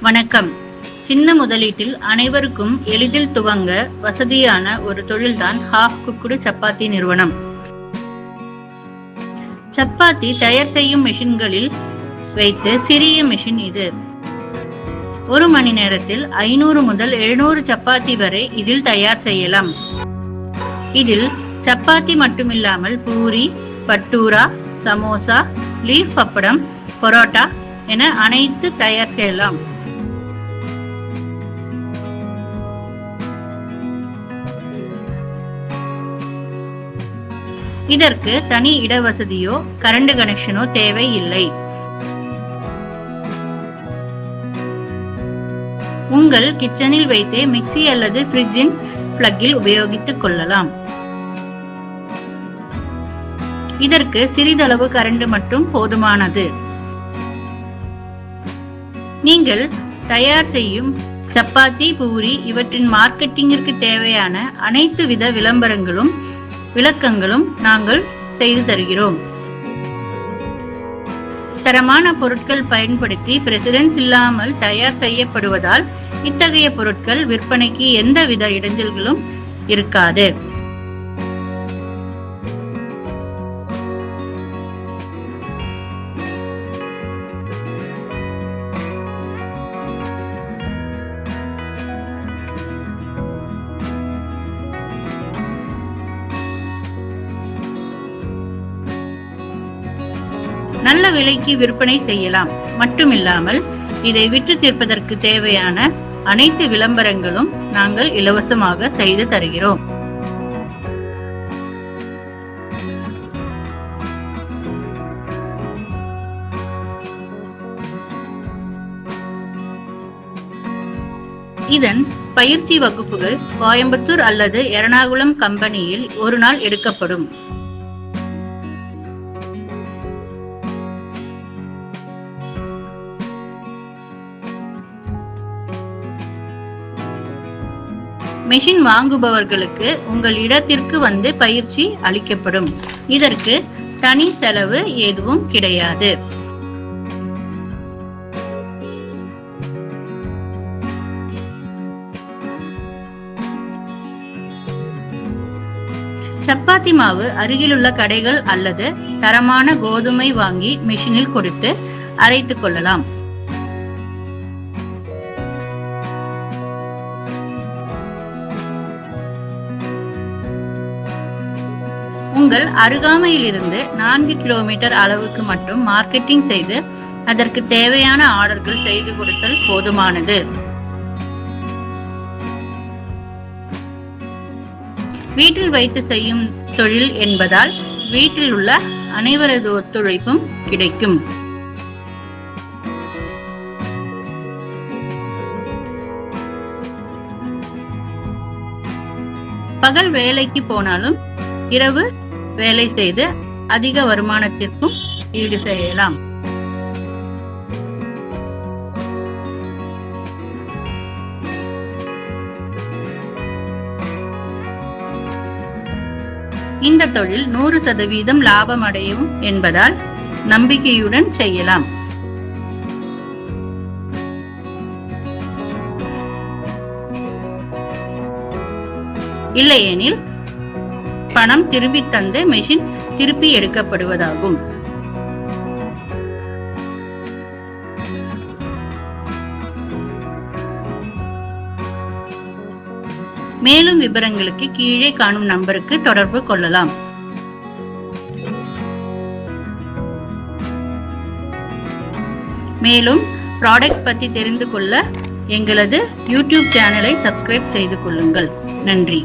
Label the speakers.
Speaker 1: வணக்கம். சின்ன முதலீட்டில் அனைவருக்கும் எளிதில் துவங்க வசதியான ஒரு தொழில்தான் ஹாஃப் குக்குடு சப்பாத்தி நிறுவனம். சப்பாத்தி தயார் செய்யும் மிஷின்களில் வைத்து சிறிய மிஷின் இது. ஒரு மணி நேரத்தில் ஐநூறு முதல் எழுநூறு சப்பாத்தி வரை இதில் தயார் செய்யலாம். இதில் சப்பாத்தி மட்டுமில்லாமல் பூரி பட்டூரா சமோசா லீஃப் பப்படம் பரோட்டா என அனைத்து தயார் செய்யலாம். இதற்கு தனி இடவசதியோ கரண்ட் கனெக்ஷனோ தேவை இல்லை உங்கள் கிச்சனில் வைத்தே மிக்ஸி அல்லது ஃப்ரிட்ஜின் பிளக்கில் உபயோகித்துக் கொள்ளலாம். இதற்கு சிறிதளவு கரண்ட் மட்டும் போதுமானது. நீங்கள் தயார் செய்யும் சப்பாத்தி பூரி இவற்றின் மார்க்கெட்டிங்கிற்கு தேவையான அனைத்து வித விளம்பரங்களும் விளக்கங்களும் நாங்கள் செய்து தருகிறோம். தரமான பொருட்கள் பயன்படுத்தி பிரசிடென்ஸ் இல்லாமல் தயார் செய்யப்படுவதால் இத்தகைய பொருட்கள் விற்பனைக்கு எந்தவித இடைஞ்சல்களும் இருக்காது. நல்ல விலைக்கு விற்பனை செய்யலாம். மட்டுமில்லாமல் இதை விற்று தீர்ப்பதற்கு தேவையான அனைத்து விளம்பரங்களும் நாங்கள் இலவசமாக செய்து தருகிறோம். இதன் பயிற்சி வகுப்புகள் கோயம்புத்தூர் அல்லது எர்ணாகுளம் கம்பெனியில் ஒரு நாள் எடுக்கப்படும். மெஷின் வாங்குபவர்களுக்கு உங்கள் இடத்திற்கு வந்து பயிற்சி அளிக்கப்படும். இதற்கு தனி செலவு எதுவும் கிடையாது. சப்பாத்தி மாவு அருகிலுள்ள கடைகள் அல்லது தரமான கோதுமை வாங்கி மிஷினில் கொடுத்து அரைத்துக் கொள்ளலாம். உங்கள் அருகாமையிலிருந்து நான்கு கிலோமீட்டர் அளவுக்கு மட்டும் மார்க்கெட்டிங் செய்து அதற்கு தேவையான ஆர்டர்கள் செய்து கொடுத்தல் போதுமானது. வீட்டில் வைத்து செய்யும் தொழில் என்பதால் வீட்டில் உள்ள அனைவரது ஒத்துழைப்பும் கிடைக்கும். பகல் வேலைக்கு போனாலும் இரவு வேலை செய்து அதிக வருமானத்திற்கும் ஈடு செய்யலாம். இந்த தொழில் நூறு சதவீதம் லாபம் அடையும் என்பதால் நம்பிக்கையுடன் செய்யலாம். இல்லையெனில் பணம் திரும்பி தந்து மெஷின் திருப்பி எடுக்கப்படுவதாகும். மேலும் விவரங்களுக்கு கீழே காணும் நம்பருக்கு தொடர்பு கொள்ளலாம். மேலும் ப்ராடக்ட் பத்தி தெரிந்து கொள்ள எங்களது யூடியூப் சேனலை சப்ஸ்கிரைப் செய்து கொள்ளுங்கள். நன்றி.